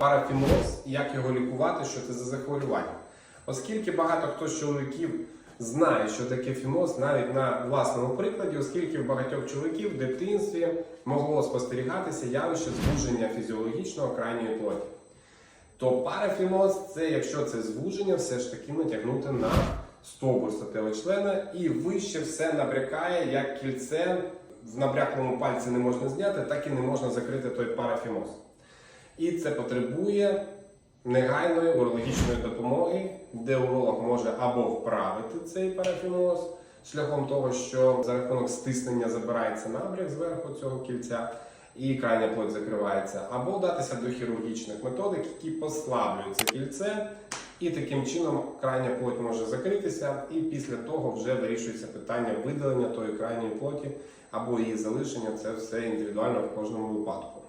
Парафіноз, як його лікувати, що це за захворювання. Оскільки багато хто з чоловіків знає, що таке фіноз, навіть на власному прикладі, оскільки в багатьох чоловіків в дитинстві могло спостерігатися явище звуження фізіологічного крайньої плоті. То парафіноз це, якщо це звуження, все ж таки натягнути на стовбур статевого члена і вище все набрякає, як кільце в набряклому пальці не можна зняти, так і не можна закрити той парафіноз. І це потребує негайної урологічної допомоги, де уролог може або вправити цей парафіноз шляхом того, що за рахунок стиснення забирається набряк зверху цього кільця, і крайня плоть закривається, або вдатися до хірургічних методик, які послаблюють це кільце, і таким чином крайня плоть може закритися, і після того вже вирішується питання видалення тої крайньої плоті або її залишення. Це все індивідуально в кожному випадку.